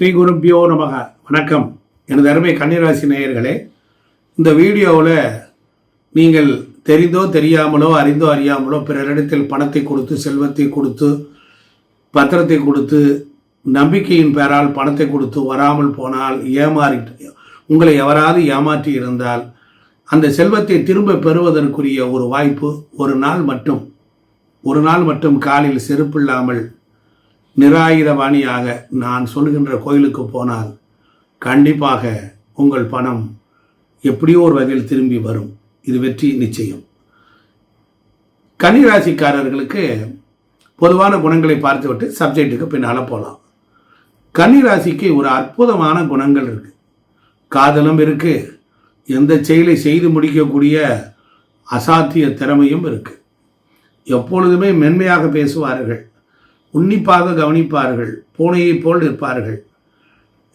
ஸ்ரீ குருப்பியோ நமக. வணக்கம். எனது அருமை கன்னிராசி நேயர்களே இந்த வீடியோவில் நீங்கள் தெரிந்தோ தெரியாமலோ அறிந்தோ அறியாமலோ பிறரிடத்தில் பணத்தை கொடுத்து செல்வத்தை கொடுத்து பத்திரத்தை கொடுத்து நம்பிக்கையின் பெயரால் பணத்தை கொடுத்து வராமல் போனால் ஏமாறி உங்களை எவராது ஏமாற்றி இருந்தால் அந்த செல்வத்தை திரும்ப பெறுவதற்குரிய ஒரு வாய்ப்பு ஒரு நாள் மட்டும். ஒரு நாள் மட்டும் காலில் செருப்பில்லாமல் நிராயுதவாணியாக நான் சொல்கின்ற கோயிலுக்கு போனால் கண்டிப்பாக உங்கள் பணம் எப்படியோ ஒரு வகையில் திரும்பி வரும். இது வெற்றி நிச்சயம். கன்னிராசிக்காரர்களுக்கு பொதுவான குணங்களை பார்த்துவிட்டு சப்ஜெக்ட்டுக்கு பின்னால் போகலாம் கன்னிராசிக்கு ஒரு அற்புதமான குணங்கள் இருக்குது காதலும் இருக்குது எந்த செயலை செய்து முடிக்கக்கூடிய அசாத்திய திறமையும் இருக்குது எப்பொழுதுமே மென்மையாக பேசுவார்கள். உன்னிப்பாக கவனிப்பார்கள் பூனையைப் போல் இருப்பார்கள்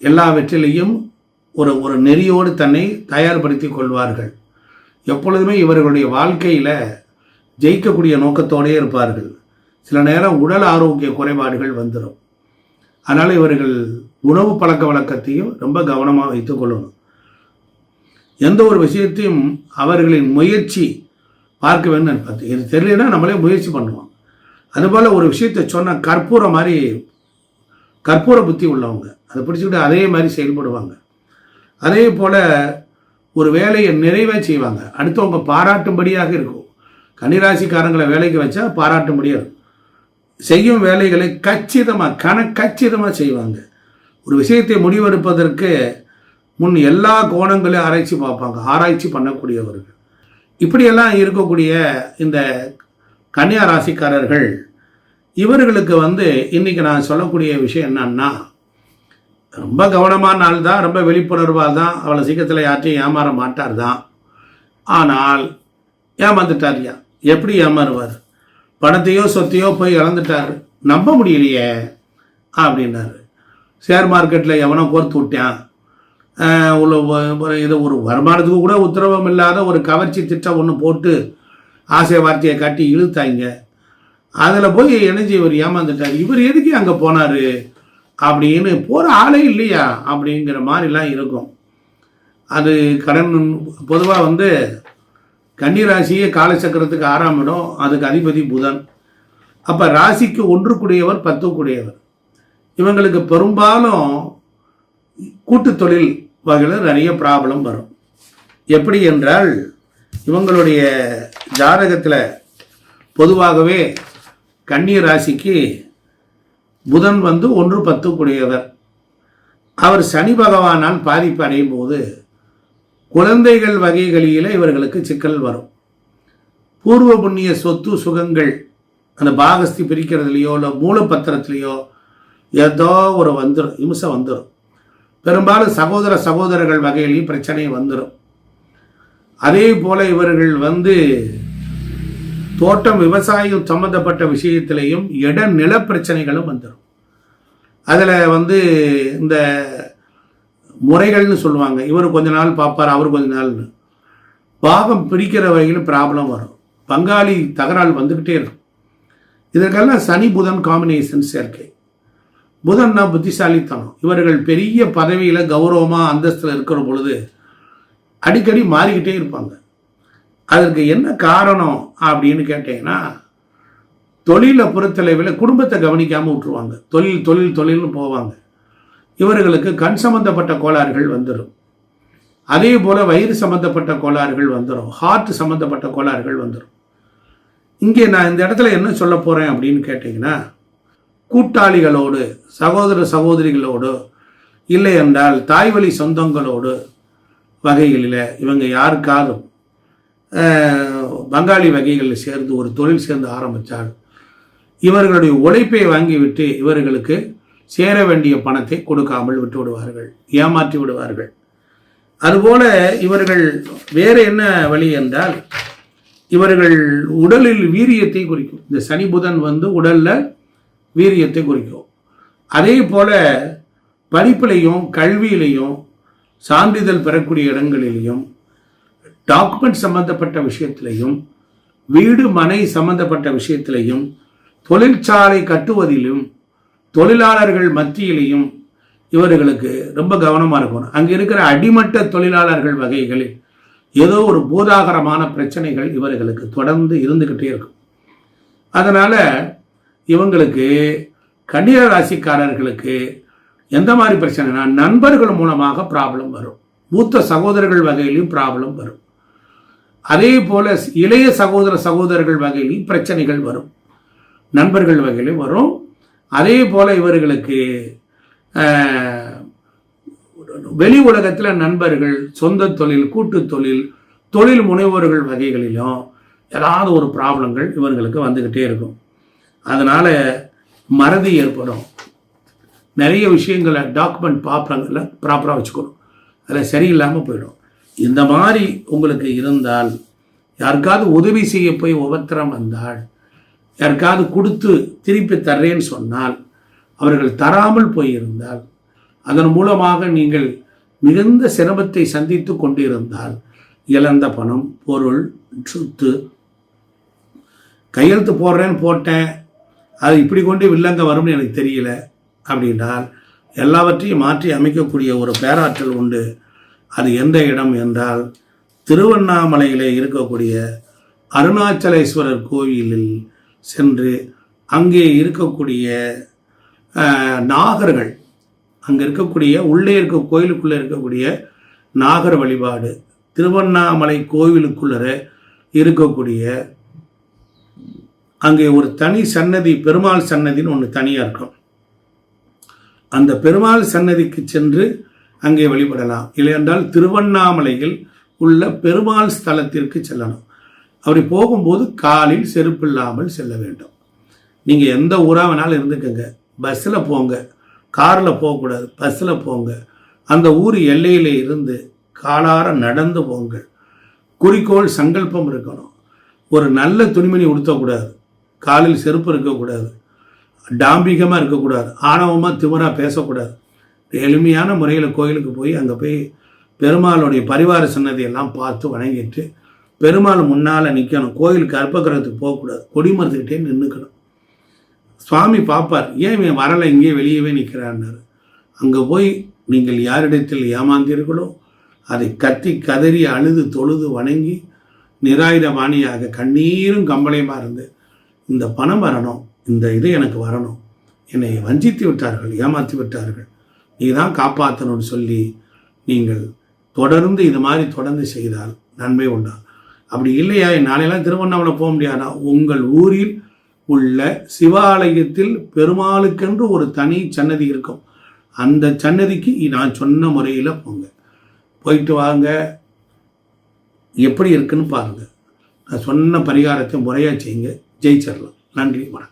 எல்லாவற்றிலையும் ஒரு ஒரு நெறியோடு தன்னை தயார்படுத்தி கொள்வார்கள். எப்பொழுதுமே இவர்களுடைய வாழ்க்கையில் ஜெயிக்கக்கூடிய நோக்கத்தோடே இருப்பார்கள். சில நேரம் உடல் ஆரோக்கிய குறைபாடுகள் வந்துடும் அதனால் இவர்கள் உணவு பழக்க வழக்கத்தையும் ரொம்ப கவனமாக வைத்துக் கொள்ளணும். எந்த ஒரு விஷயத்தையும் அவர்களின் முயற்சி பார்க்க வேண்டும் பார்த்து இது தெரியலன்னா நம்மளே முயற்சி பண்ணுவோம். அதுபோல் ஒரு விஷயத்தை சொன்னால் கற்பூர மாதிரி கற்பூர புத்தி உள்ளவங்க. அதை பிடிச்சிக்கிட்டு அதே மாதிரி செயல்படுவாங்க. அதே போல் ஒரு வேலையை நிறைவாக செய்வாங்க. அடுத்தவங்க பாராட்டும்படியாக இருக்கும். கன்னிராசிக்காரங்களை வேலைக்கு வச்சா பாராட்ட முடியாது செய்யும் வேலைகளை கச்சிதமாக கணக்கச்சிதமாக செய்வாங்க. ஒரு விஷயத்தை முடிவெடுப்பதற்கு முன் எல்லா கோணங்களையும் ஆராய்ச்சி பார்ப்பாங்க. ஆராய்ச்சி பண்ணக்கூடியவர்கள். இப்படியெல்லாம் இருக்கக்கூடிய இந்த கன்னியா ராசிக்காரர்கள் இவர்களுக்கு வந்து இன்னைக்கு நான் சொல்லக்கூடிய விஷயம் என்னன்னா ரொம்ப கவனமான நாள் தான் ரொம்ப விழிப்புணர்வாக தான் அவ்வளோ சீக்கிரத்தில் யார்ட்டையும் ஏமாற மாட்டார் தான் ஆனால் ஏமாந்துட்டார்யா? எப்படி ஏமாறுவார்? பணத்தையோ சொத்தையோ போய் இழந்துட்டார். நம்ப முடியலையே அப்படின்னாரு. ஷேர் மார்க்கெட்டில் எவனோ கோர்த்து விட்டான். உள்ள ஒரு இது ஒரு வருமானத்துக்கு கூட உத்தரவம் இல்லாத ஒரு கவர்ச்சி திட்டம் ஒன்று போட்டு ஆசை வார்த்தையை காட்டி இழுத்தாங்க. அதில் போய் இணைஞ்சி இவர் ஏமாந்துட்டார். இவர் எதுக்கு அங்கே போனார்? அப்படின்னு போகிற ஆளே இல்லையா? அப்படிங்கிற மாதிரிலாம் இருக்கும். அது கடன் பொதுவாக வந்து கன்னிராசியே காலச்சக்கரத்துக்கு ஆறாம் இடம் அதுக்கு அதிபதி புதன். அப்போ ராசிக்கு ஒன்றுக்குடையவர் பத்துக்குடையவர். இவங்களுக்கு பெரும்பாலும் கூட்டு தொழில் வகையில் நிறைய ப்ராப்ளம் வரும். எப்படி என்றால் இவங்களுடைய ஜாதகத்தில் பொதுவாகவே கன்னி ராசிக்கு புதன் வந்து ஒன்று பத்துக்குடையவர் அவர் சனி பகவானால் பாதிப்பு அடையும் போது குழந்தைகள் வகைகளில் இவர்களுக்கு சிக்கல் வரும். பூர்வ புண்ணிய சொத்து சுகங்கள் அந்த பாகஸ்தி பிரிக்கிறதுலையோ இல்லை மூலப்பத்திரத்துலேயோ ஏதோ ஒரு வந்துடும் இம்சை வந்துடும் பெரும்பாலும் சகோதர சகோதரர்கள் வகையிலையும் பிரச்சனை வந்துடும் அதே போல இவர்கள் வந்து தோட்டம் விவசாயம் சம்பந்தப்பட்ட விஷயத்திலையும் இட நில பிரச்சனைகளும் வந்துடும் அதில் வந்து இந்த முறைகள்னு சொல்லுவாங்க. இவர் கொஞ்ச நாள் பார்ப்பார் அவர் கொஞ்ச நாள்னு. பாகம் பிரிக்கிற வகையில் ப்ராப்ளம் வரும். பங்காளி தகராறு வந்துக்கிட்டே இருக்கும். இதற்கெல்லாம் சனி புதன் காம்பினேஷன் சேர்க்கை புதன்னா புத்திசாலித்தனம். இவர்கள் பெரிய பதவியில் கௌரவமாக அந்தஸ்தில் இருக்கிற பொழுது அடிக்கடி மாறிக்கிட்டே இருப்பாங்க. அதற்கு என்ன காரணம் அப்படின்னு கேட்டீங்கன்னா தொழிலை பொறுத்தளவில் குடும்பத்தை கவனிக்காமல் விட்டுருவாங்க. தொழில் தொழில் தொழில்னு போவாங்க. இவர்களுக்கு கண் சம்பந்தப்பட்ட கோளாறுகள் வந்துடும் அதே போல் வயிறு சம்பந்தப்பட்ட கோளாறுகள் வந்துடும் ஹார்ட் சம்பந்தப்பட்ட கோளாறுகள் வந்துடும் இங்கே நான் இந்த இடத்துல என்ன சொல்ல போகிறேன் அப்படின்னு கேட்டிங்கன்னா கூட்டாளிகளோடு சகோதர சகோதரிகளோடு இல்லை என்றால் தாய்வழி சொந்தங்களோடு வகைகளில் இவங்க யாருக்காலும் பங்காளி வகைகளில் சேர்ந்து ஒரு தொழில் சேர்ந்து ஆரம்பித்தால் இவர்களுடைய உழைப்பை வாங்கிவிட்டு இவர்களுக்கு சேர வேண்டிய பணத்தை கொடுக்காமல் விட்டு விடுவார்கள் ஏமாற்றி விடுவார்கள். அதுபோல இவர்கள் வேறு என்ன வழி என்றால் இவர்கள் உடலில் வீரியத்தை குறிக்கும். இந்த சனி புதன் வந்து உடலில் வீரியத்தை குறிக்கும். அதே போல படிப்பிலையும் கல்வியிலையும் சான்றிதழ் பெறக்கூடிய இடங்களிலையும் டாக்குமெண்ட் சம்பந்தப்பட்ட விஷயத்திலையும் வீடு மனை சம்பந்தப்பட்ட விஷயத்திலையும் தொழிற்சாலை கட்டுவதிலும் தொழிலாளர்கள் மத்தியிலையும் இவர்களுக்கு ரொம்ப கவனமாக இருக்கணும். அங்கே இருக்கிற அடிமட்ட தொழிலாளர்கள் வகைகளில் ஏதோ ஒரு பூதாகரமான பிரச்சனைகள் இவர்களுக்கு தொடர்ந்து இருந்துக்கிட்டே இருக்கும். அதனால் இவங்களுக்கு கன்னிய ராசிக்காரர்களுக்கு எந்த மாதிரி பிரச்சனைனா நண்பர்கள் மூலமாக ப்ராப்ளம் வரும். மூத்த சகோதரர்கள் வகையிலையும் ப்ராப்ளம் வரும். அதே போல் இளைய சகோதர சகோதரர்கள் வகையிலையும் பிரச்சனைகள் வரும். நண்பர்கள் வகையிலையும் வரும். அதே போல் இவர்களுக்கு வெளி உலகத்தில் நண்பர்கள் சொந்த தொழில் கூட்டு தொழில் தொழில் முனைவோர்கள் வகைகளிலும் ஏதாவது ஒரு ப்ராப்ளங்கள் இவர்களுக்கு வந்துக்கிட்டே இருக்கும். அதனால் மறதி ஏற்படும். நிறைய விஷயங்களை டாக்குமெண்ட் பார்ப்பாங்கல்ல ப்ராப்பராக வச்சுக்கணும். அதில் சரியில்லாமல் போயிடும். இந்த மாதிரி உங்களுக்கு இருந்தால் யாருக்காவது உதவி செய்ய போய் உபத்திரம் வந்தால் யாருக்காவது கொடுத்து திருப்பி தர்றேன்னு சொன்னால் அவர்கள் தராமல் போயிருந்தால் அதன் மூலமாக நீங்கள் மிகுந்த சிரமத்தை சந்தித்து கொண்டிருந்தால் இழந்த பணம் பொருள் சொத்து கையெழுத்து போடுறேன்னு போட்டேன் அது இப்படி கொண்டு வில்லங்க வரும்னு எனக்கு தெரியல. அப்படின்றால் எல்லாவற்றையும் மாற்றி அமைக்கக்கூடிய ஒரு பேராற்றல் உண்டு. அது எந்த இடம் என்றால் திருவண்ணாமலையிலே இருக்கக்கூடிய அருணாச்சலேஸ்வரர் கோவிலில் சென்று அங்கே இருக்கக்கூடிய நாகர்கள் அங்கே இருக்கக்கூடிய உள்ளே இருக்க கோயிலுக்குள்ளே இருக்கக்கூடிய நாகர் வழிபாடு திருவண்ணாமலை கோவிலுக்குள்ளே இருக்கக்கூடிய அங்கே ஒரு தனி சன்னதி பெருமாள் சன்னதின்னு ஒன்று தனியாக இருக்கும். அந்த பெருமாள் சன்னதிக்கு சென்று அங்கே வழிபடலாம். இல்லையென்றால் திருவண்ணாமலையில் உள்ள பெருமாள் ஸ்தலத்திற்கு செல்லணும். அப்படி போகும்போது காலில் செருப்பு இல்லாமல் செல்ல வேண்டும். நீங்கள் எந்த ஊராக வேணாலும் இருந்துக்கங்க. பஸ்ஸில் போங்க. காரில் போகக்கூடாது. பஸ்ஸில் போங்க. அந்த ஊர் எல்லையில் இருந்து காலார நடந்து போங்க. குறிக்கோள் சங்கல்பம் இருக்கணும். ஒரு நல்ல துணிமணி உடுத்தக்கூடாது. காலில் செருப்பு இருக்கக்கூடாது. டாம்பிகமாக இருக்கக்கூடாது. ஆணவமாக திமிராக பேசக்கூடாது. எளிமையான முறையில் கோயிலுக்கு போய் அங்கே போய் பெருமாளுடைய பரிவார சன்னதியெல்லாம் பார்த்து வணங்கிட்டு பெருமாள் முன்னால் நிற்கணும் கோயிலுக்கு அற்பக்கிரகத்துக்கு போகக்கூடாது. கொடிமரத்துக்கிட்டே நின்றுக்கணும் சுவாமி பார்ப்பார். ஏன் இவன் வரலை? இங்கே வெளியவே நிற்கிறான்னாரு அங்கே போய் நீங்கள் யாரிடத்தில் ஏமாந்தீர்களோ? அதை கத்தி கதறி அழுது தொழுது வணங்கி நிராயுதபாணியாக கண்ணீரும் கம்பளையுமா இருந்து இந்த பணம் வரணும் இந்த இது எனக்கு வரணும். என்னை வஞ்சித்து விட்டார்கள் ஏமாற்றி விட்டார்கள். நீ தான் காப்பாற்றணும்னு சொல்லி நீங்கள் தொடர்ந்து இது மாதிரி தொடர்ந்து செய்தால் நன்மை உண்டா? அப்படி இல்லையா? நாளையெல்லாம் திருவண்ணாமலை போக முடியாதா? உங்கள் ஊரில் உள்ள சிவாலயத்தில் பெருமாளுக்கென்று ஒரு தனி சன்னதி இருக்கும். அந்த சன்னதிக்கு நான் சொன்ன முறையில் போங்க. போயிட்டு வாங்க. எப்படி இருக்குன்னு பாருங்கள் நான் சொன்ன பரிகாரத்தை முறையாக செய்யுங்க. ஜெயிச்சிடலாம் நன்றி வணக்கம்.